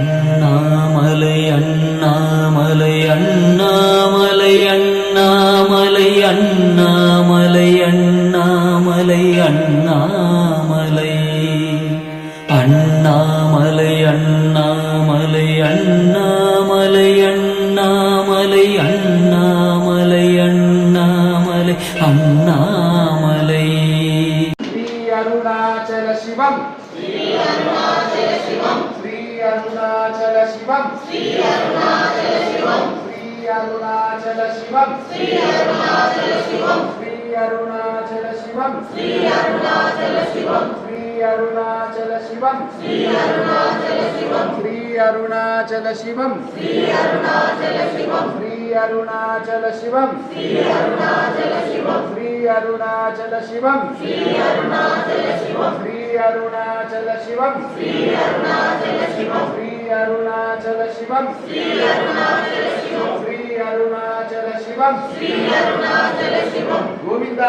Yeah. Arunachal శివం శ్రీ అరుణాచల శివం శ్రీ అరుణాచల శివం శ్రీ అరుణాచల శివం శ్రీ అరుణాచల శివం శ్రీ అరుణాచల శివం శ్రీ అరుణాచల శివం శ్రీ అరుణాచల శివం శ్రీ అరుణాచల శివం శ్రీ అరుణాచల శివం శ్రీ అరుణాచల శివం శ్రీ అరుణాచల శివం గోవింద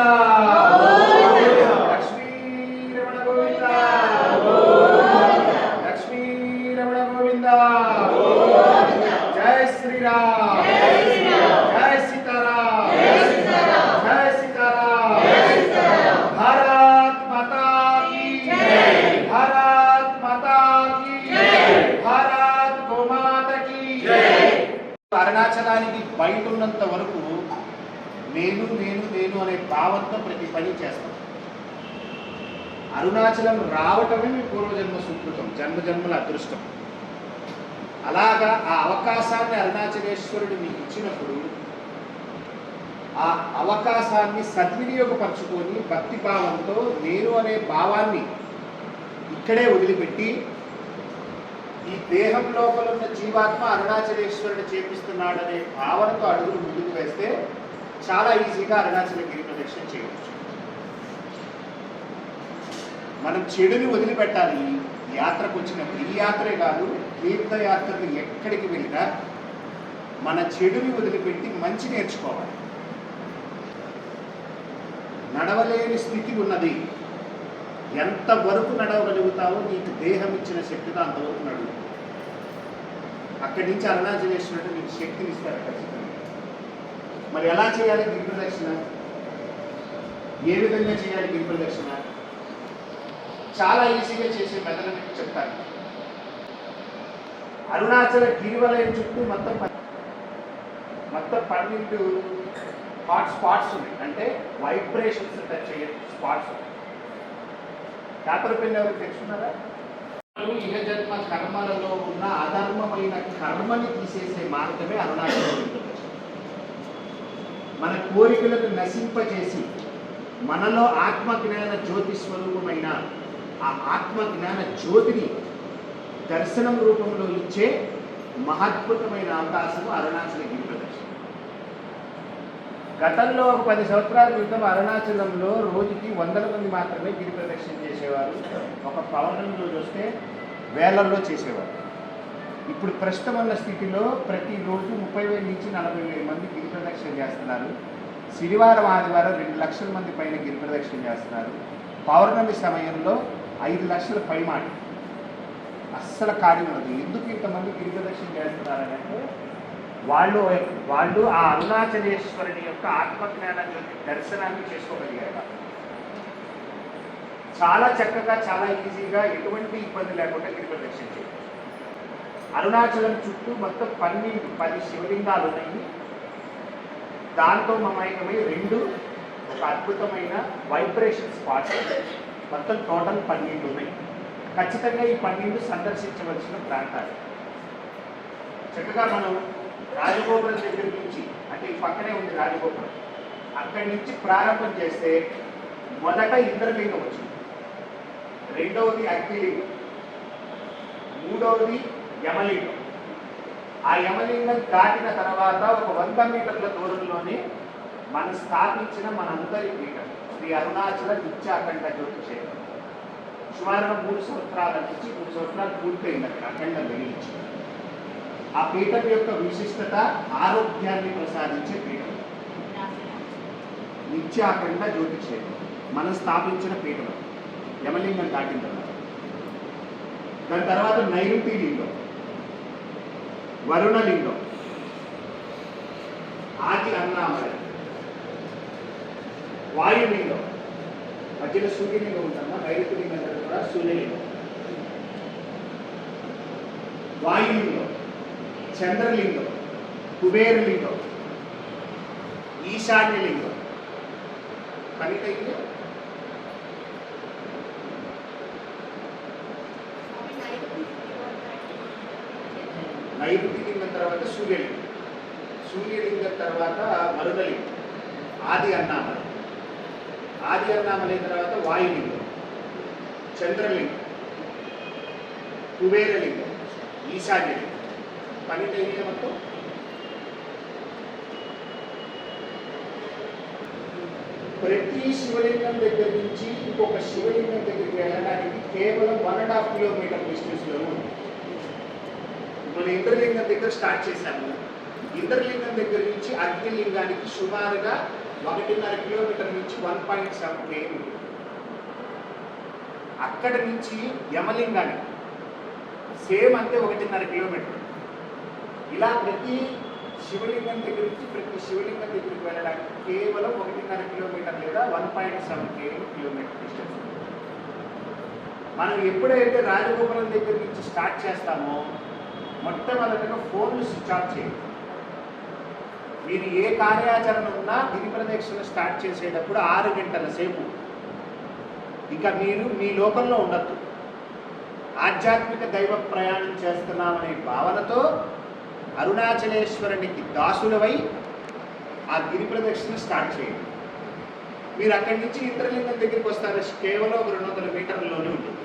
లక్ష్మీ రమణ గోవింద లక్ష్మీ రమణ గోవింద జై శ్రీరామ్ జై సీతారాం జై సీతారాం భారత్ మాతా కీ భారత్ మాతా కీ భారత్ గోమాత కీ అరుణాచలానికి బయట ఉన్నంత వరకు నేను నేను నేను అనే భావంతో ప్రతి పని చేస్తాం అరుణాచలం రావటమే మీ పూర్వజన్మ సుకృతం జన్మ జన్మల అదృష్టం. అలాగా ఆ అవకాశాన్ని అరుణాచలేశ్వరుడు మీకు ఇచ్చినప్పుడు ఆ అవకాశాన్ని సద్వినియోగపరచుకొని భక్తి భావంతో నేను అనే భావాన్ని ఇక్కడే వదిలిపెట్టి ఈ దేహం లోపల ఉన్న జీవాత్మ అరుణాచలేశ్వరుడు చేపిస్తున్నాడనే భావనతో అడుగులు ముందుకు వేస్తే చాలా ఈజీగా అరుణాచలగిరి ప్రదక్షిణ చేయవచ్చు. మనం చెడుని వదిలిపెట్టాలి. యాత్రకు వచ్చినప్పుడు ఈ యాత్రే కాదు తీర్థయాత్రలు ఎక్కడికి వెళ్ళినా మన చెడుని వదిలిపెట్టి మంచి నేర్చుకోవాలి. నడవలేని స్థితి ఉన్నది. ఎంతవరకు నడవగలుగుతావో నీకు దేహం ఇచ్చిన శక్తితో అంతవరకు నడువు. అక్కడి నుంచి అరుణాచలేశ్వరుడు నీకు శక్తిని ఇస్తారు ఖచ్చితంగా. మరి ఎలా చేయాలి గిరి ప్రదక్షిణ? ఏ విధంగా చేయాలి గిరి ప్రదక్షిణ? చాలా ఈజీగా చేసే మెథడ్ మీకు చెప్తాను అరుణాచల గిరివలయం చుట్టూ మొత్తం మొత్తం పన్నెండు హాట్ స్పాట్స్ ఉన్నాయి. అంటే వైబ్రేషన్స్ టచ్ అయ్యే స్పాట్స్ ఉన్నాయి. పేపర్ పెన్ ఎవరు తెలుసుకున్నారా? ఇహ జన్మ కర్మలలో ఉన్న అధర్మమైన కర్మని తీసేసే మార్గమే అరుణాచల మన కోరికలను నశింపజేసి మనలో ఆత్మజ్ఞాన జ్యోతి స్వరూపమైన ఆ ఆత్మ జ్ఞాన జ్యోతిని దర్శనం రూపంలో ఇచ్చే మహద్భుతమైన అవకాశము అరుణాచల గిరి ప్రదర్శన. గతంలో ఒక పది సంవత్సరాల క్రితం అరుణాచలంలో రోజుకి వందల మంది మాత్రమే గిరి ప్రదక్షిణ చేసేవారు. ఒక పౌర్ణమి రోజు వస్తే వేలల్లో చేసేవారు. ఇప్పుడు ప్రస్తుతం ఉన్న స్థితిలో ప్రతిరోజు ముప్పై వేల నుంచి నలభై వేల మంది గిరి ప్రదక్షిణ చేస్తున్నారు. శనివారం ఆదివారం రెండు లక్షల మంది పైన గిరి ప్రదక్షిణ చేస్తున్నారు. పౌర్ణమి సమయంలో ఐదు లక్షల పైమాట. అస్సలు కార్యం ఉండదు. ఎందుకు ఇంతమంది గిరి చేస్తున్నారంటే వాళ్ళు వాళ్ళు ఆ అరుణాచలేశ్వరుని యొక్క ఆత్మజ్ఞాన దర్శనాన్ని చేసుకోగలిగారు చాలా చక్కగా చాలా ఈజీగా ఎటువంటి ఇబ్బంది లేకుండా గిరి చేయవచ్చు అరుణాచలం చుట్టూ మొత్తం పన్నెండు పది శివలింగాలు ఉన్నాయి. దాంతో మమైకమై రెండు ఒక అద్భుతమైన వైబ్రేషన్ స్పాట్స్ మొత్తం టోటల్ పన్నెండు ఉన్నాయి. ఖచ్చితంగా ఈ పన్నెండు సందర్శించవలసిన ప్రాంతాలు. చక్కగా మనం రాజగోపురం దగ్గర నుంచి అంటే ఈ పక్కనే ఉంది రాజగోపురం అక్కడి నుంచి ప్రారంభం చేస్తే మొదట ఇంద్రలింగం వచ్చింది. రెండవది అగ్నిలింగం మూడవది యమలింగం. ఆ యమలింగం దాటిన తర్వాత ఒక వంద మీటర్ల దూరంలోనే మనం స్థాపించిన మనందరి పీఠం శ్రీ అరుణాచల నిత్యాఖండ జ్యోతి క్షేత్రం సుమారుగా మూడు సంవత్సరాల నుంచి మూడు సంవత్సరాలు పూర్తయింది అక్కడ అఖండ వెలిగించి ఆ పీఠం యొక్క విశిష్టత ఆరోగ్యాన్ని ప్రసాదించే పీఠం. నిత్యాఖండ జ్యోతి క్షేత్రం మనం స్థాపించిన పీఠం యమలింగం దాటిన తర్వాత. దాని తర్వాత నైరుతి లింగం వరుణలింగం. ఆది అన్నామయ వాయులింగం. మధ్యలో సూర్యలింగం ఉందమ్మా నైరుతి లింగం కూడా సూర్యలింగం వాయులింగం చంద్రలింగం కుబేరలింగం ఈశాన్యలింగం. కనికైంది నైరుతి లింగం తర్వాత సూర్యలింగం. సూర్యలింగం తర్వాత మరుదలింగం. ఆది అన్నామలై. ఆది అన్నామలై తర్వాత వాయులింగం చంద్రలింగం కుబేరలింగం ఈశాన్యలింగం. పన్నెండు అయినాయి మొత్తం? ప్రతి శివలింగం దగ్గర నుంచి ఇంకొక శివలింగం దగ్గరికి వెళ్ళడానికి కేవలం వన్ అండ్ హాఫ్ కిలోమీటర్ డిస్టెన్స్లో ఉంది. మన ఇంద్రలింగం దగ్గర స్టార్ట్ చేశాము. ఇంద్రలింగం దగ్గర నుంచి అగ్నిలింగానికి సుమారుగా ఒకటిన్నర కిలోమీటర్ నుంచి వన్ పాయింట్ సెవెన్ కేఎం అక్కడ నుంచి యమలింగానికి సేమ్ అంటే ఒకటిన్నర కిలోమీటర్. ఇలా ప్రతి శివలింగం దగ్గర నుంచి ప్రతి శివలింగం దగ్గరికి వెళ్ళడానికి కేవలం ఒకటిన్నర కిలోమీటర్ లేదా one point seven KM kilometre distance మనం ఎప్పుడైతే రాజగోపురం దగ్గర నుంచి స్టార్ట్ చేస్తామో మొట్టమొదటిగా ఫోన్లు స్విచ్ ఆఫ్ చేయాలి. మీరు ఏ కార్యాచరణ ఉన్నా గిరి ప్రదక్షిణ స్టార్ట్ చేసేటప్పుడు ఆరు గంటల సేపు. ఇక మీరు మీ లోకంలో ఉండద్దు. ఆధ్యాత్మిక దైవ ప్రయాణం చేస్తున్నామనే భావనతో అరుణాచలేశ్వరునికి దాసులవై ఆ గిరి ప్రదక్షిణ స్టార్ట్ చేయండి. మీరు అక్కడి నుంచి ఇంద్రలింగం దగ్గరికి వస్తారు. కేవలం ఒక రెండు వందల మీటర్లలోనే ఉంటుంది.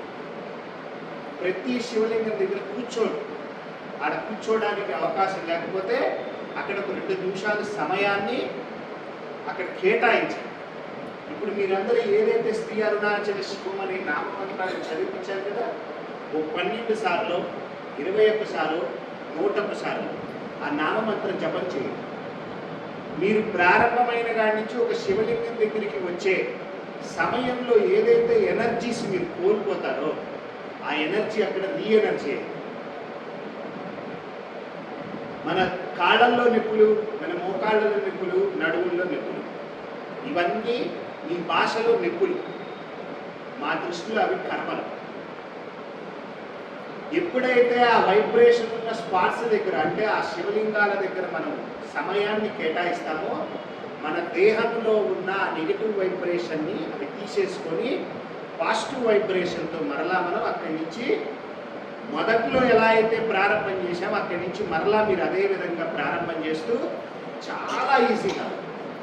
ప్రతి శివలింగం దగ్గర కూర్చోండి. ఆడ కూర్చోడానికి అవకాశం లేకపోతే అక్కడ ఒక రెండు నిమిషాల సమయాన్ని అక్కడ కేటాయించండి. ఇప్పుడు మీరందరూ ఏదైతే స్త్రీ అరుణాచల శివం అనే నామమంత్రాన్ని చదివించారు కదా ఓ పన్నెండు సార్లు ఇరవై ఒక్క నూట ఒక్క సార్లు ఆ నామమంత్రం జపం చేయండి. మీరు ప్రారంభమైన కాడి నుంచి ఒక శివలింగం దగ్గరికి వచ్చే సమయంలో ఏదైతే ఎనర్జీస్ మీరు కోల్పోతారో ఆ ఎనర్జీ అక్కడ రీ ఎనర్జీ మన కాళ్ళల్లో నిప్పులు మన మోకాళ్ళలో నిప్పులు నడువుల్లో నిప్పులు. ఇవన్నీ ఈ భాషలో నిప్పులు. మా దృష్టిలో అవి కర్మలు. ఎప్పుడైతే ఆ వైబ్రేషన్ ఉన్న స్పాట్స్ దగ్గర అంటే ఆ శివలింగాల దగ్గర మనం సమయాన్ని కేటాయిస్తామో మన దేహంలో ఉన్న నెగిటివ్ వైబ్రేషన్ని అవి తీసేసుకొని పాజిటివ్ వైబ్రేషన్తో మరలా మనం అక్కడి నుంచి మొదట్లో ఎలా అయితే ప్రారంభం చేశామో అక్కడి నుంచి మరలా మీరు అదే విధంగా ప్రారంభం చేస్తూ చాలా ఈజీగా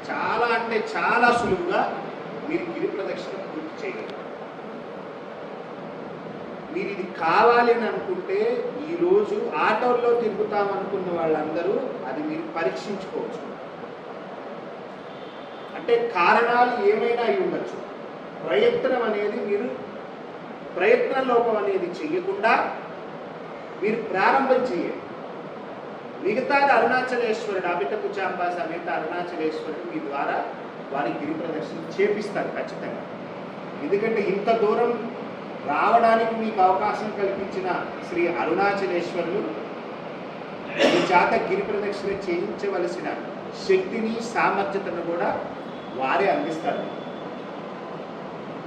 చాలా అంటే చాలా సులువుగా మీరు గిరి ప్రదక్షిణ పూర్తి చేయగలరు. మీరు ఇది కావాలి అని అనుకుంటే ఈరోజు ఆటోల్లో తిరుగుతాం అనుకున్న వాళ్ళందరూ అది మీరు పరీక్షించుకోవచ్చు. అంటే కారణాలు ఏమైనా అయి ఉండొచ్చు. ప్రయత్నం అనేది మీరు ప్రయత్న లోపం అనేది చెయ్యకుండా మీరు ప్రారంభం చేయండి. మిగతాది అరుణాచలేశ్వరుడు అమిత కుచాంబ సమేత అరుణాచలేశ్వరుడు మీ ద్వారా వారి గిరి ప్రదర్శన చేపిస్తారు ఖచ్చితంగా. ఎందుకంటే ఇంత దూరం రావడానికి మీకు అవకాశం కల్పించిన శ్రీ అరుణాచలేశ్వరుడు మీ చేత గిరి ప్రదక్షిణ చేయించవలసిన శక్తిని సామర్థ్యతను కూడా వారే అందిస్తారు.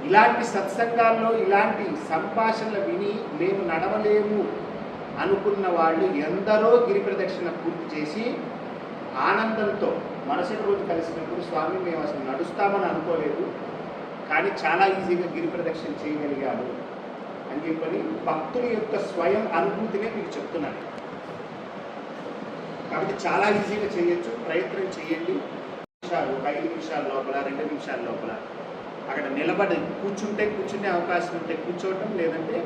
ఇలాంటి సత్సంగాల్లో ఇలాంటి సంభాషణలు విని మేము నడవలేము అనుకున్న వాళ్ళు ఎందరో గిరి ప్రదక్షిణ పూర్తి చేసి ఆనందంతో మరుసటి రోజు కలిసినప్పుడు స్వామి మేము అసలు నడుస్తామని అనుకోలేదు కానీ చాలా ఈజీగా గిరి ప్రదక్షిణ చేయగలిగాడు అని చెప్పని భక్తుల యొక్క స్వయం అనుభూతినే మీకు చెప్తున్నాను. కాబట్టి చాలా ఈజీగా చేయొచ్చు ప్రయత్నం చేయండి. నిమిషాలు ఒక ఐదు నిమిషాల లోపల రెండు నిమిషాల లోపల అక్కడ నిలబడి కూర్చుంటే కూర్చునే అవకాశం ఉంటే కూర్చోవటం లేదంటే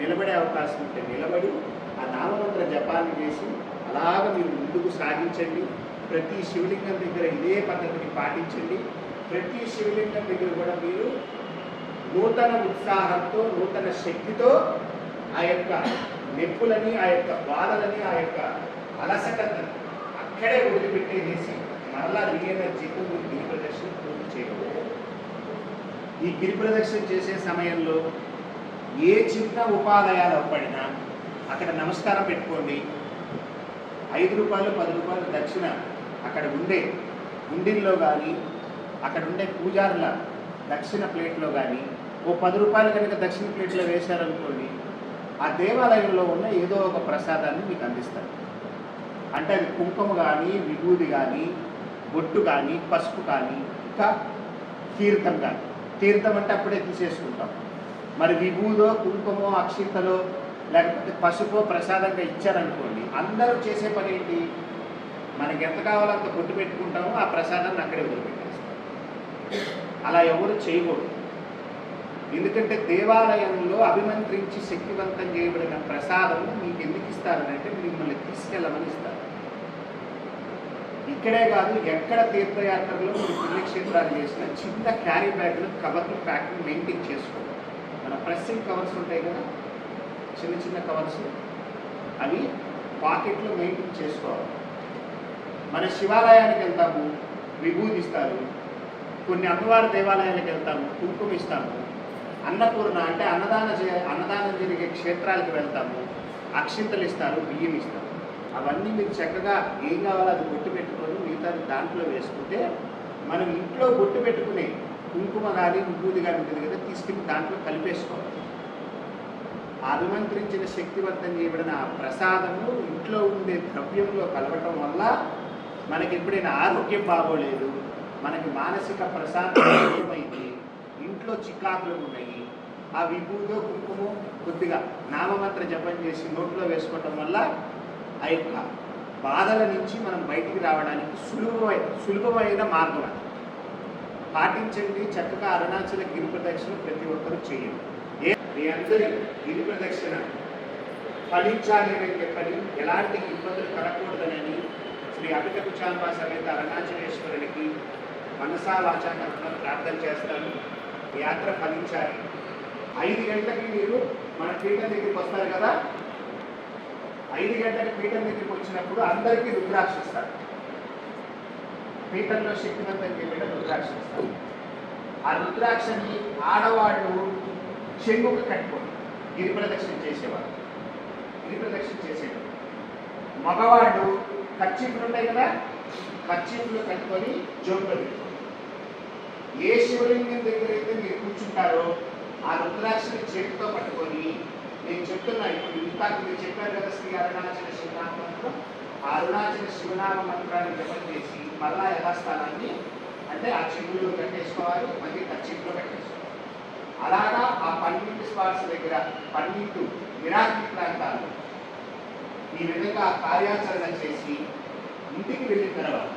నిలబడే అవకాశం ఉంటే నిలబడి ఆ నామమంత్ర జపాన్ని చేసి అలాగ మీరు ముందుకు సాగించండి. ప్రతి శివలింగం దగ్గర ఇదే పద్ధతిని పాటించండి. ప్రతి శివలింగం దగ్గర కూడా మీరు నూతన ఉత్సాహంతో నూతన శక్తితో ఆ యొక్క నొప్పులని ఆ యొక్క బాధలని ఆ యొక్క అలసటని అక్కడే వదిలిపెట్టేసి మరలా రీఎనర్జీతో మీరు గిరి ప్రదక్షిణ పూర్తి చేయగలరు ఈ గిరి ప్రదక్షిణ చేసే సమయంలో ఏ చిన్న ఉపాదయాలు పడినా అక్కడ నమస్కారం పెట్టుకోండి. ఐదు రూపాయలు పది రూపాయలు దక్షిణ అక్కడ ఉండే గుండీల్లో కానీ అక్కడ ఉండే పూజారుల దక్షిణ ప్లేట్లో కానీ ఓ పది రూపాయలు కనుక దక్షిణ ప్లేట్లో వేశారనుకోండి ఆ దేవాలయంలో ఉన్న ఏదో ఒక ప్రసాదాన్ని మీకు అందిస్తారు. అంటే అది కుంకుమ కానీ విభూది కానీ బొట్టు కానీ పసుపు కానీ ఇంకా తీర్థం కానీ తీర్థం అంటే అప్పుడే తీసేసుకుంటాం. మరి విభూదో కుంకుమో అక్షింతలో లేకపోతే పసుపు ప్రసాదంగా ఇచ్చారనుకోండి అందరూ చేసే పని ఏంటి? మనకి ఎంత కావాలో అంత కొట్టు పెట్టుకుంటామో ఆ ప్రసాదాన్ని అక్కడే వదిలిపెట్టేస్తాం. అలా ఎవరు చేయకూడదు. ఎందుకంటే దేవాలయంలో అభిమంత్రించి శక్తివంతం చేయబడిన ప్రసాదం మీకు ఎందుకు ఇస్తారనంటే మిమ్మల్ని తీసుకెళ్ళమని ఇస్తారు. ఇక్కడే కాదు ఎక్కడ తీర్థయాత్రలో మీరు పుణ్యక్షేత్రాలు చేసిన చిన్న క్యారీ బ్యాగ్లు కవర్లు ప్యాకింగ్ మెయింటైన్ చేసుకోవాలి మన ప్రెస్సింగ్ కవర్స్ ఉంటాయి కదా చిన్న చిన్న కవర్స్ అవి పాకెట్లో మెయింటైన్ చేసుకోవాలి. మన శివాలయానికి వెళ్తాము విభూతి ఇస్తారు కొన్ని అమ్మవారి దేవాలయాలకు వెళ్తాము కుంకుమ ఇస్తాము అన్నపూర్ణ అంటే అన్నదాన అన్నదానం జరిగే క్షేత్రాలకు వెళ్తాము అక్షింతలు ఇస్తారు బియ్యం ఇస్తారు. అవన్నీ మీరు చక్కగా ఏం కావాలో అది బొట్టు పెట్టుకొని మిగతా దాంట్లో వేసుకుంటే మనం ఇంట్లో బొట్టు పెట్టుకునే కుంకుమ కానీ విభూతి కానీ ఉంటుంది కదా తీసుకెళ్ళి దాంట్లో కలిపేసుకోవాలి. అభిమంత్రించిన శక్తివంతం చేయబడిన ఆ ప్రసాదము ఇంట్లో ఉండే ద్రవ్యంలో కలవటం వల్ల మనకి ఎప్పుడైనా ఆరోగ్యం బాగోలేదు మనకి మానసిక ప్రశాంతమైంది ఇంట్లో చికాకులు ఉన్నాయి. ఆ విభూతో కుంకుమ కొద్దిగా నామమంత్ర జపం చేసి నోట్లో వేసుకోవటం వల్ల ఆ యొక్క బాధల నుంచి మనం బయటికి రావడానికి సులువమైన సులభమైన మార్గం అది. పాటించండి చక్కగా అరుణాచల గిరి ప్రదక్షిణ ప్రతి ఒక్కరూ చేయండి. ఏ మీ అందరి గిరి ప్రదక్షిణ ఫలించాలి అని చెప్పని ఎలాంటి ఇబ్బందులు కలగకూడదనని శ్రీ అమిత కుచాంబా సమేత అరుణాచలేశ్వరునికి మనసా వాచాకరణ ప్రార్థన చేస్తాను. యాత్ర ఫలించాలి. ఐదు గంటలకి మీరు మన పీఠం దగ్గరికి వస్తారు కదా? ఐదు గంటలకి పీఠం దగ్గరికి వచ్చినప్పుడు అందరికీ రుద్రాక్ష ఇస్తారు పీఠంలో శక్తివంతం చేయబడిన రుద్రాక్ష ఇస్తారు ఆ రుద్రాక్షని ఆడవాళ్ళు చెంగుకు కట్టుకోండి గిరి ప్రదక్షిణ చేసేవారు గిరి ప్రదక్షిణ చేసేవారు మగవాళ్ళు ఖర్చీపులు ఉంటాయి కదా ఖర్చీపులు కట్టుకొని జోబులో పెట్టుకోండి ఏ శివలింగం దగ్గర అయితే మీరు కూర్చుంటారో ఆ రుద్రాక్షని చేతితో పట్టుకొని నేను చెప్తున్నా ఇప్పుడు ఇంతాక మీరు చెప్పారు కదా శ్రీ అరుణాచల శివనామ మంత్రం ఆ అరుణాచల శివనామ మంత్రాన్ని జపం చేసి మళ్ళా యథాస్థానాన్ని అంటే ఆ చెవుల్లో కట్టేసుకోవాలి మళ్ళీ ఖర్చీపులో కట్టేసుకోవాలి. అలాగా ఆ పన్నెండు స్పాట్స్ దగ్గర పన్నెండు విరాటి ప్రాంతాలు. ఈ విధంగా కార్యాచరణ చేసి ఇంటికి వెళ్ళిన తర్వాత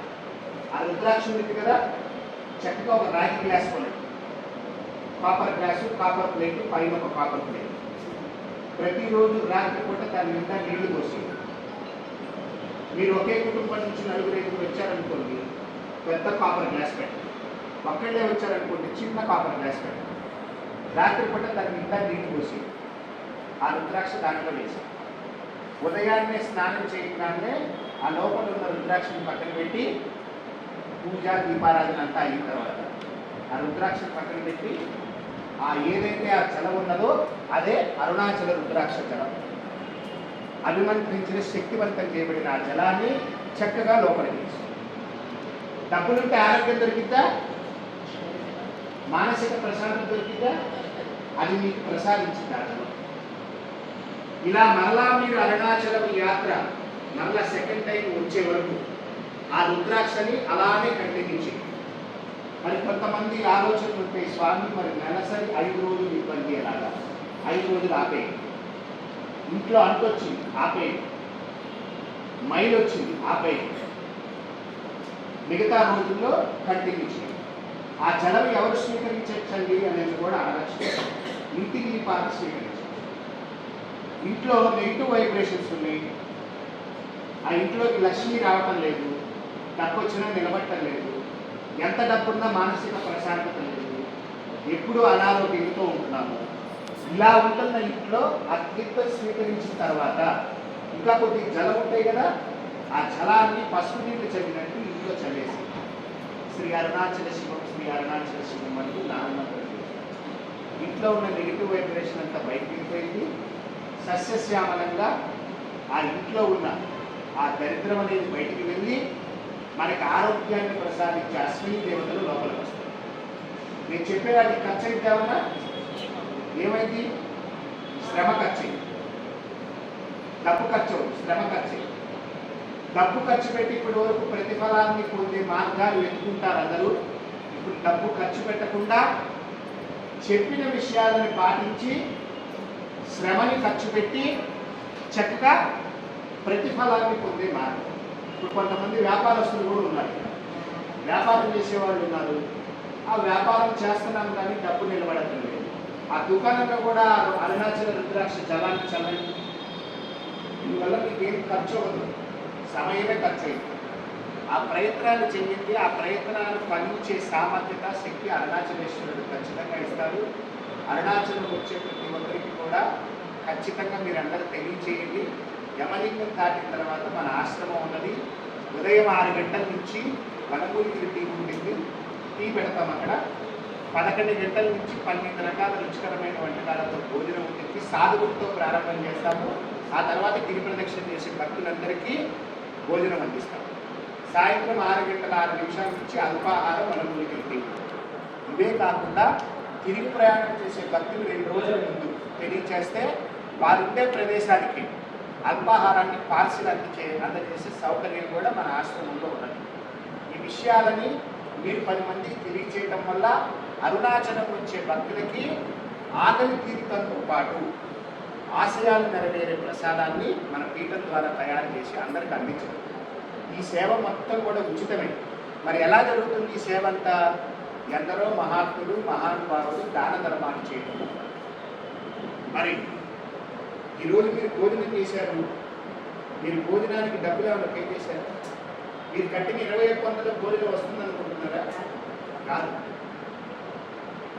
ఆ రుద్రాక్ష ఉంది కదా చక్కగా ఒక రాగి గ్లాస్ కొనండి. కాపర్ గ్లాసు కాపర్ ప్లేట్ పైన ఒక కాపర్ ప్లేట్. ప్రతిరోజు రాత్రి పూట దాని నిండా నీళ్ళు పోసి. మీరు ఒకే కుటుంబం నుంచి నలుగురు ఐదుగురు వచ్చారనుకోండి పెద్ద కాపర్ గ్లాస్ పెట్టండి. ఒక్కళ్ళే వచ్చారనుకోండి చిన్న కాపర్ గ్లాస్ పెట్టండి. రాత్రి పూట దాని నిండా నీళ్ళు పోసి ఆ రుద్రాక్ష దాంట్లో వేసి ఉదయాన్నే స్నానం చేయగానే ఆ లోపల ఉన్న రుద్రాక్షని పక్కన పెట్టి పూజ దీపారాధన అంతా అయిన తర్వాత ఆ రుద్రాక్ష పక్కన పెట్టి ఆ ఏదైతే ఆ జలం ఉన్నదో అదే అరుణాచల రుద్రాక్ష జలం. అభిమంత్రించిన శక్తివంతం చేయబడిన ఆ జలాన్ని చక్కగా లోపలికి డబ్బులుంటే ఆరోగ్యం దొరికిద్దా? మానసిక ప్రశాంతత దొరికిద్దా? అది మీకు ప్రసాదించింది ఇలా మరలా మీరు అరుణాచలం యాత్ర మరలా సెకండ్ టైం వచ్చే వరకు ఆ రుద్రాక్షని అలానే కంటిన్యూ మరి కొంతమంది ఆలోచన ఉంటే స్వామి మరి నెలసరి ఐదు రోజులు ఇబ్బంది ఎలాగా? ఐదు రోజులు ఆపేయి ఇంట్లో అంటొచ్చింది ఆపేయి మైల్ వచ్చింది ఆపేయండి. మిగతా రోజుల్లో కంటిన్యూ చేయండి ఆ జలం ఎవరు స్వీకరించండి అనేది కూడా ఆలోచించారు ఇంటికి ఈ ఇంట్లో నెగిటివ్ వైబ్రేషన్స్ ఉన్నాయి. ఆ ఇంట్లోకి లక్ష్మి రావటం లేదు. డబ్బు వచ్చినా నిలబట్టడం లేదు. ఎంత డబ్బున్నా మానసిక ప్రశాంతత లేదు. ఎప్పుడూ అనారోగ్యంతో ఉంటున్నాము. ఇలా ఉంటున్న ఇంట్లో ఆ తీర్థం స్వీకరించిన తర్వాత ఇంకా కొద్ది జలం ఉంటాయి కదా ఆ జలాన్ని పసుపు నీళ్ళు చదివినట్టు ఇంట్లో చదివేసి శ్రీ అరుణాచల శివం శ్రీ అరుణాచల శివం అంటూ నామమంత్రం ఇంట్లో ఉన్న నెగిటివ్ వైబ్రేషన్ అంతా బయటికి వెళ్ళిపోయింది. సస్యశ్యామలంగా ఆ ఇంట్లో ఉన్న ఆ దరిద్రం అనేది బయటికి వెళ్ళి మనకి ఆరోగ్యాన్ని ప్రసాదించే అశ్విని దేవతలు లోపలికి వస్తారు నేను చెప్పేదాన్ని ఖర్చు అయిద్దామన్నా ఏమైంది? శ్రమ ఖర్చు డబ్బు ఖర్చు శ్రమ ఖర్చు డబ్బు ఖర్చు పెట్టి ఇప్పటి వరకు ప్రతిఫలాన్ని పొందే మార్గాలు వెతుకుంటారు అందరూ? ఇప్పుడు డబ్బు ఖర్చు పెట్టకుండా చెప్పిన విషయాలను పాటించి శ్రమని ఖర్చు పెట్టి చక్కగా ప్రతిఫలాన్ని పొందే మార్గం. ఇప్పుడు కొంతమంది వ్యాపారస్తులు కూడా ఉన్నారు. వ్యాపారం చేసేవాళ్ళు ఉన్నారు. ఆ వ్యాపారం చేస్తున్నాం కానీ డబ్బు నిలబడటం లేదు. ఆ దుకాణంలో కూడా అరుణాచల రుద్రాక్ష జలాన్ని చల్లండి దీనివల్ల మీకు ఏం ఖర్చు అవ్వదు. సమయమే ఖర్చు అయింది ఆ ప్రయత్నాలు చెయ్యండి ఆ ప్రయత్నాలు ఫలించే సామర్థ్యత శక్తి అరుణాచలేశ్వరుడు ఖచ్చితంగా ఇస్తారు. అరుణాచలం వచ్చే ప్రతి ఒక్కరికి కూడా ఖచ్చితంగా మీరందరూ తెలియచేయండి. యమలింగం దాటిన తర్వాత మన ఆశ్రమం ఉన్నది. ఉదయం ఆరు గంటల నుంచి వనమూలికి టీ ఉంటుంది. టీ పెడతాం అక్కడ. పదకొండు గంటల నుంచి పన్నెండు రకాల రుచికరమైన వంటకాలతో భోజనం ఉంటుంది. సాధువులతో ప్రారంభం చేస్తాము. ఆ తర్వాత గిరి ప్రదక్షిణ చేసే భక్తులందరికీ భోజనం అందిస్తాం. సాయంత్రం ఆరు గంటల ఆరు నిమిషాల నుంచి అల్పాహారం వనమూలికి టీ ఇవే కాకుండా తిరిగి ప్రయాణం చేసే భక్తులు రెండు రోజుల ముందు తెలియచేస్తే వారుండే ప్రదేశానికి అల్పాహారాన్ని పార్సిల్ అందించే అందజేసే సౌకర్యం కూడా మన ఆశ్రమంలో ఉన్నది. ఈ విషయాలని మీరు పది మందికి తెలియచేయటం వల్ల అరుణాచలం వచ్చే భక్తులకి ఆకలి తీరికతో పాటు ఆశయాలు నెరవేరే ప్రసాదాన్ని మన పీఠం ద్వారా తయారు చేసి అందరికి అందించడం. ఈ సేవ మొత్తం కూడా ఉచితమే. మరి ఎలా జరుగుతుంది ఈ సేవ అంతా? ఎందరో మహాత్ములు మహానుభావులు దాన ధర్మాలు చేయడం మరి ఈరోజు మీరు భోజనం చేశారు. మీరు భోజనానికి డబ్బులు ఏమైనా పే చేశారు? మీరు కట్టిన ఇరవై ఒక్క వందల భోజనం వస్తుంది అనుకుంటున్నారా? కాదు.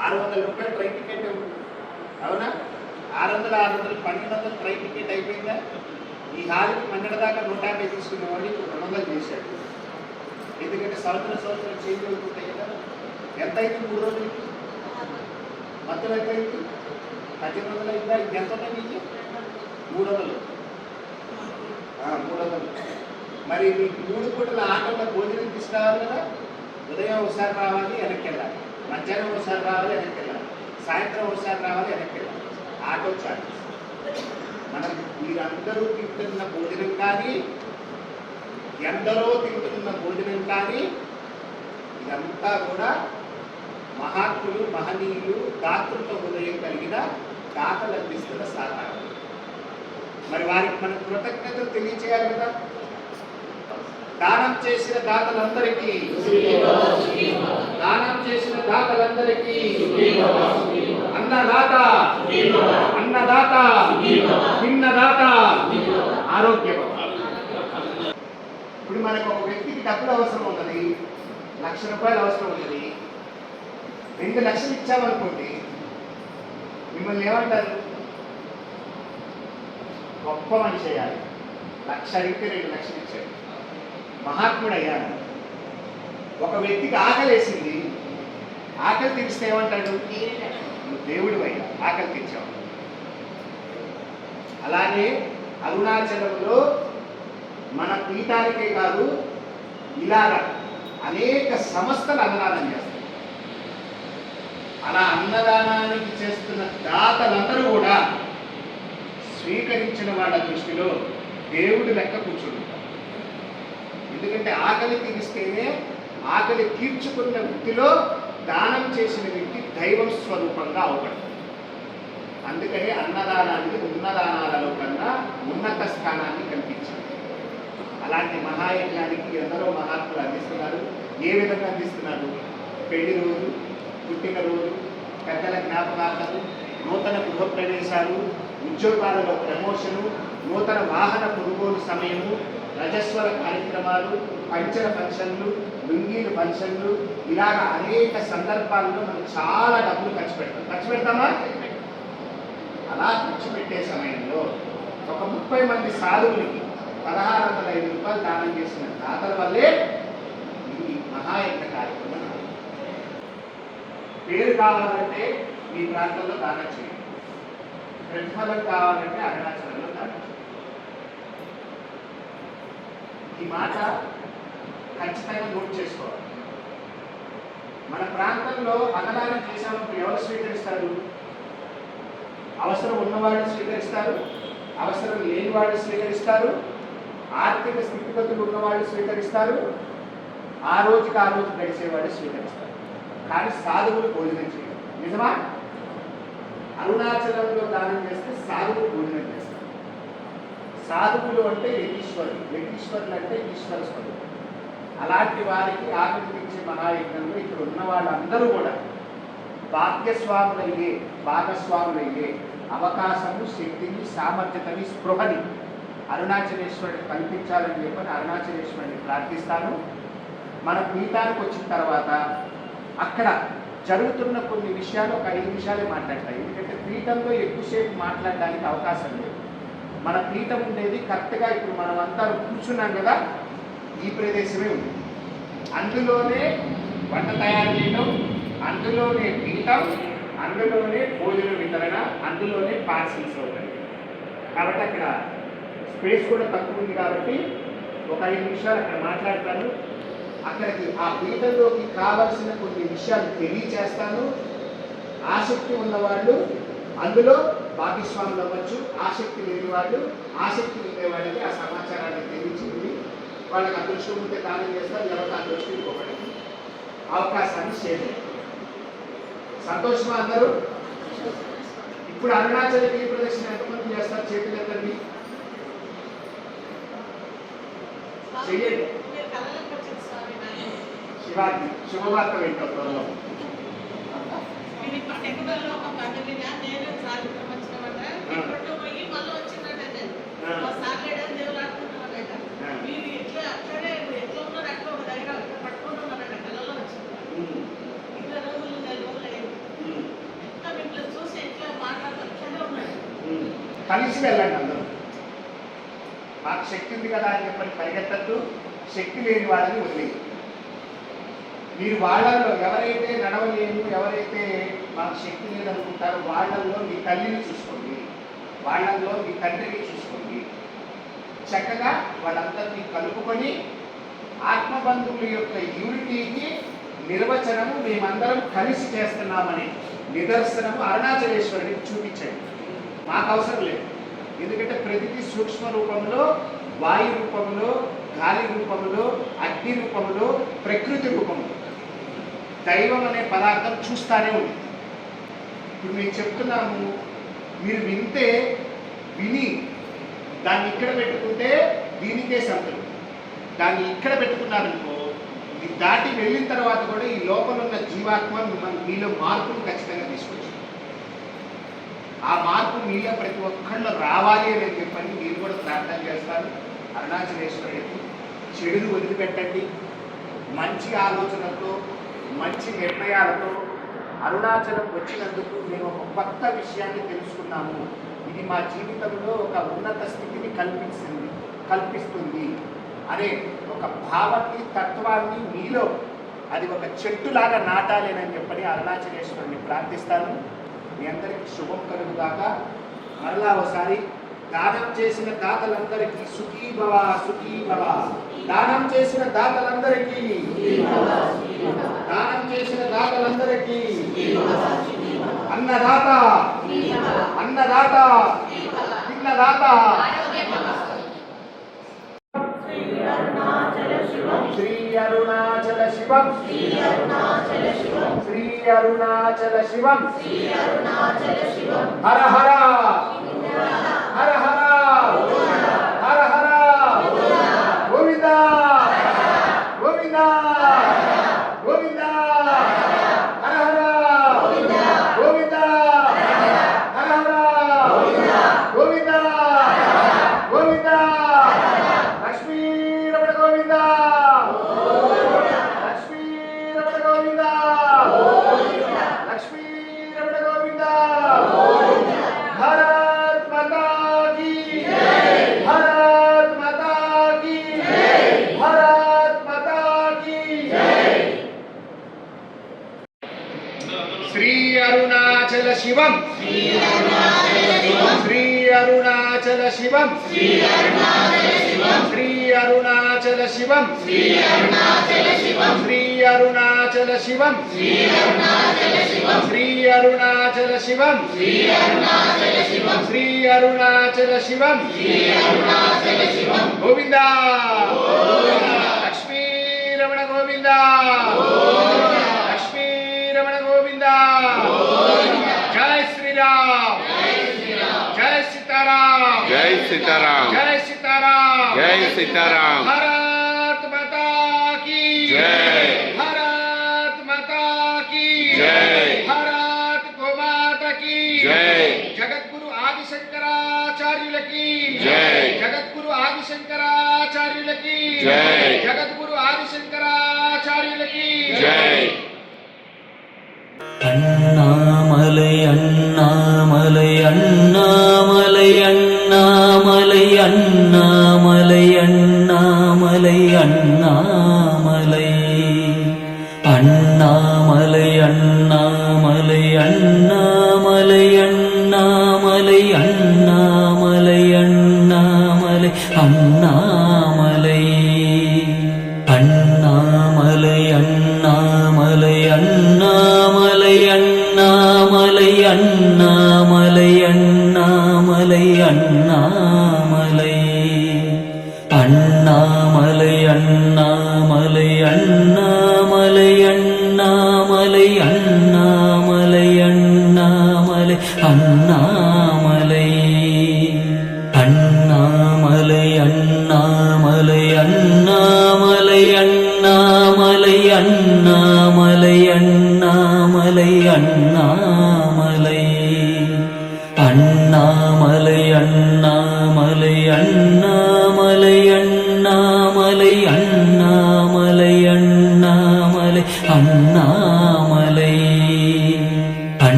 ఆరు వందల రూపాయలు ట్రైన్ టికెట్ అవునా? ఆరు వందల ఆరు వందలు పన్నెండు వందలు ట్రైన్ టికెట్ అయిపోయిందా? ఈ హాల్కి మన్నడ దాకా నూట యాభై తీసుకున్న వాళ్ళు ఇప్పుడు రెండు వందలు చేశాడు. ఎందుకంటే సంవత్సరం సంవత్సరం చేంజ్ అవుతుంటాయి కదా. ఎంత అయింది మూడు రోజులు మొత్తం ఎంత అయింది? పద్దెనిమిది వందలు అయిందా? ఎంత ఉన్నాయి మీకు మూడు వందలు. మూడు వందలు. మరి మీకు మూడు పూటల ఆటల్లో భోజనం తీసుకురావాలి కదా? ఉదయం ఒకసారి రావాలి వెనక్కి వెళ్ళాలి. మధ్యాహ్నం ఒకసారి రావాలి వెనక్కి వెళ్ళాలి. సాయంత్రం ఒకసారి రావాలి వెనక్కి వెళ్ళాలి. Auto charges. మనం మీరందరూ తింటున్న భోజనం కానీ ఎందరో తింటున్న భోజనం కానీ ఇదంతా కూడా మహాత్ములు మహనీయులు దాతృత్వ హృదయం కలిగిన దాతలు అందిస్తున్న సాధారణ. మరి వారికి మనం కృతజ్ఞతలు తెలియచేయాలి కదా? దానం చేసిన దాతలందరికీ దానం చేసిన దాతలందరికీ అన్నదాత అన్నదాత భిన్నదాత ఆరోగ్యం ఇప్పుడు మనకు ఒక వ్యక్తికి డబ్బులు అవసరం ఉన్నది లక్ష రూపాయలు అవసరం ఉన్నది రెండు లక్షలు ఇచ్చామనుకోండి మిమ్మల్ని ఏమంటారు? గొప్ప మనిషి అయ్యాలి లక్ష అడిగితే రెండు లక్షలు ఇచ్చాడు. మహాత్ముడు అయ్యాడు ఒక వ్యక్తికి ఆకలేసింది ఆకలి తీరిస్తే ఏమంటాడు? నువ్వు దేవుడు అయ్యా ఆకలి అలానే అరుణాచలంలో మన పీఠానికే కాదు ఇలాగ అనేక సంస్థలు అన్నదానం చేస్తాయి అలా అన్నదానానికి చేస్తున్న దాతలందరూ కూడా స్వీకరించిన వాళ్ళ దృష్టిలో దేవుడు లెక్క కూర్చుంటారు ఎందుకంటే ఆకలి తీరిస్తేనే ఆకలి తీర్చుకున్న వృత్తిలో దానం చేసిన వ్యక్తి దైవం స్వరూపంగా అవపడతాడు అందుకనే అన్నదానానికి ఉన్నదానాలలో కన్నా ఉన్నత స్థానాన్ని కల్పించింది అలాంటి మహాయజ్ఞానికి ఎందరో మహాత్ములు అందిస్తున్నారు. ఏ విధంగా అందిస్తున్నారు? పెళ్ళి రోజు పుట్టినరోజు పెద్దల జ్ఞాపకార్థాలు నూతన గృహప్రవేశాలు ఉద్యోగాలలో ప్రమోషను నూతన వాహన కొనుగోలు సమయము రజస్వర కార్యక్రమాలు పంచర ఫంక్షన్లు లుంగీలు ఫంక్షన్లు ఇలాగ అనేక సందర్భాల్లో మనం చాలా డబ్బులు ఖర్చు పెడతాం. ఖర్చు పెడతామా? అలా ఖర్చు పెట్టే సమయంలో ఒక ముప్పై మంది సాధువులకి పదహారు వందల ఐదు రూపాయలు దానం చేసిన దాతల వల్లే ఈ మహాయజ్ఞ కార్యక్రమం పేరు కావాలంటే మీ ప్రాంతంలో దానం చేయండి. ప్రతిఫలం కావాలంటే అరుణాచలం దానం చేయండి ఈ మాట ఖచ్చితంగా నోట్ చేసుకోవాలి. మన ప్రాంతంలో అన్నదానం చేసామప్పుడు ఎవరు స్వీకరిస్తారు? అవసరం ఉన్నవాళ్ళు స్వీకరిస్తారు అవసరం లేని వాళ్ళు స్వీకరిస్తారు ఆర్థిక స్థితిగతులు ఉన్నవాళ్ళు స్వీకరిస్తారు ఆ రోజుకి ఆ రోజు గడిచేవాళ్ళు స్వీకరిస్తారు. కానీ సాధువులు భోజనం చేయరు. నిజమా? అరుణాచలంలో దానం చేస్తే సాధువులు భోజనం చేస్తారు. సాధువులు అంటే యతీశ్వరులు యతీశ్వరులు అంటే ఈశ్వర స్వరూపం. అలాంటి వారికి ఆకర్షించే మహాయజ్ఞంలో ఇక్కడ ఉన్న వాళ్ళందరూ కూడా భాగ్యస్వాములయ్యే భాగస్వాములయ్యే అవకాశము శక్తిని సామర్థ్యతని స్పృహని అరుణాచలేశ్వరుడికి కల్పించాలని చెప్పని అరుణాచలేశ్వరుడిని ప్రార్థిస్తాను. మన పీఠానికి వచ్చిన తర్వాత అక్కడ జరుగుతున్న కొన్ని విషయాలు ఒక ఐదు నిమిషాలే మాట్లాడతాయి. ఎందుకంటే పీఠంలో ఎక్కువసేపు మాట్లాడడానికి అవకాశం లేదు. మన పీఠం ఉండేది కరెక్ట్గా ఇప్పుడు మనం అంతా కూర్చున్నాం కదా ఈ ప్రదేశమే ఉంది. అందులోనే వంట తయారు చేయడం అందులోనే పీఠం అందులోనే భోజన వితరణ అందులోనే పార్సిల్స్ సౌకర్యం. కాబట్టి అక్కడ స్పేస్ కూడా తక్కువ ఉంది కాబట్టి ఒక ఐదు నిమిషాలు అక్కడ మాట్లాడతాను. అక్కడికి ఆ పీఠంలోకి కావలసిన కొన్ని విషయాలు తెలియచేస్తాను. ఆసక్తి ఉన్నవాళ్ళు అందులో భాగస్వాములు అవ్వచ్చు ఆసక్తి లేని వాళ్ళు ఆసక్తి ఉండే వాళ్ళకి ఆ సమాచారాన్ని తెలియచింది వాళ్ళకి అదృష్టం ఉంటే దానం చేస్తారు ఎవరికి అదృష్టం ఇవ్వబడింది అవకాశాన్ని షేర్ సంతోషమా అందరూ? ఇప్పుడు అరుణాచల్ గిరి ప్రదక్షిణ ఎంతమంది చేస్తారు చేతులు ఎత్తండి చెయ్యండి. శివాజీ శుభవార్త వింటాం త్వరలో. కలిసి వెళ్ళండి అందరూ. మాకు శక్తి ఉంది కదా అని చెప్పని పరిగెత్తద్దు. శక్తి లేని వాళ్ళని వదిలేదు మీరు వాళ్ళల్లో ఎవరైతే నడవలేము ఎవరైతే మాకు శక్తి లేదనుకుంటారో వాళ్ళల్లో మీ తల్లిని చూసుకోండి. వాళ్ళల్లో మీ తండ్రిని చూసుకోండి. చక్కగా వాళ్ళందరినీ కలుపుకొని ఆత్మబంధువుల యొక్క యూనిటీకి నిర్వచనము మేమందరం కలిసి చేస్తున్నామని నిదర్శనము అరుణాచలేశ్వరుడికి చూపించండి. మాకు అవసరం లేదు. ఎందుకంటే ప్రతిదీ సూక్ష్మ రూపంలో వాయు రూపంలో గాలి రూపంలో అగ్ని రూపంలో ప్రకృతి రూపంలో. దైవం అనే పదార్థం చూస్తానే ఉంది. ఇప్పుడు మేము చెప్తున్నాము మీరు వింటే విని దాన్ని ఇక్కడ పెట్టుకుంటే దీనికే సంతృప్తి. దాన్ని ఇక్కడ పెట్టుకున్నారనుకో ఇది దాటి వెళ్ళిన తర్వాత కూడా ఈ లోపల ఉన్న జీవాత్మ మిమ్మల్ని మీలో మార్పును ఖచ్చితంగా తీసుకొచ్చింది. ఆ మార్పు మీలో ప్రతి ఒక్కళ్ళు రావాలి అని చెప్పని మీరు కూడా ప్రార్థన చేస్తారు. అరుణాచలేశ్వరుడికి చెడును వదిలిపెట్టండి. మంచి ఆలోచనలతో మంచి నిర్ణయాలతో అరుణాచలం వచ్చినందుకు మేము ఒక కొత్త విషయాన్ని తెలుసుకున్నాము ఇది మా జీవితంలో ఒక ఉన్నత స్థితిని కల్పిస్తుంది కల్పిస్తుంది. అనే ఒక భావాన్ని తత్వాన్ని మీలో అది ఒక చెట్టులాగా నాటాలేనని చెప్పని అరుణాచలేశ్వరుని ప్రార్థిస్తాను. మీ అందరికీ శుభం కలుగుదాక మరలా ఒకసారి దానం చేసిన దాతలందరికీ సుఖీ భవ సుఖీ భవ దానం చేసిన దాతలందరికీ దానం చేసిన దాతలందరికీ అన్నదాత అన్నదాత పిన్నదాత శ్రీ అరుణాచల శివం శ్రీ అరుణాచల శివం శ్రీ అరుణాచల శివం. హర హర హర హర. శివం. శ్రీ అరుణాచల శివం. శ్రీ అరుణాచల శివం. శ్రీ అరుణాచల శివం. శ్రీ అరుణాచల శివం. శ్రీ అరుణాచల శివం శ్రీ అరుణాచల శివం శ్రీ అరుణాచల శివం శ్రీ అరుణాచల శివం గోవిందా. సీతారాం. జై సీతారాం. జై సీతారాం. భారత్ మాతా కీ జై. భారత్ మాతా కీ జై. భారత్ గోమాత కీ జై. జగద్గురు ఆదిశంకరాచార్యులకి జై. జగద్గురు ఆదిశంకరాచార్యులకి జై. జగద్గురు ఆదిశంకరాచార్యులకి జై. అన్నామలై అన్నామలై అన్నా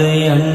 மலையன்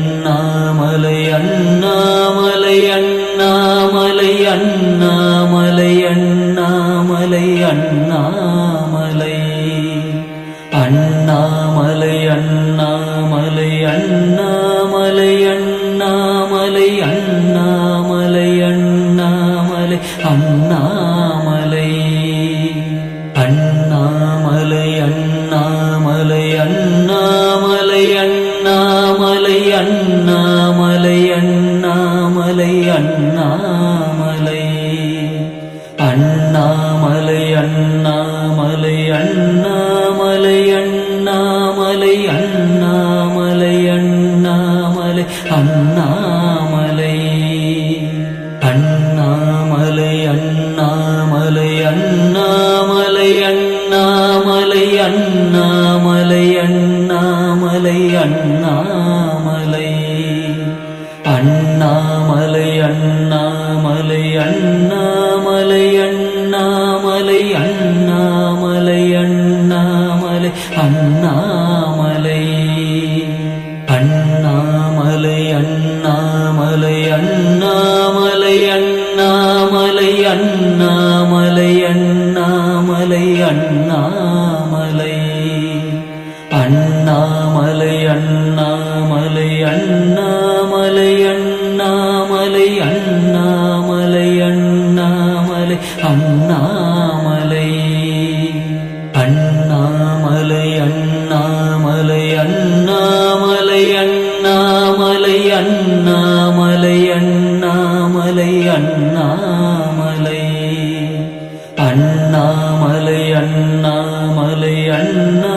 அண்ணாமலை அண்ணாமலை அண்ணா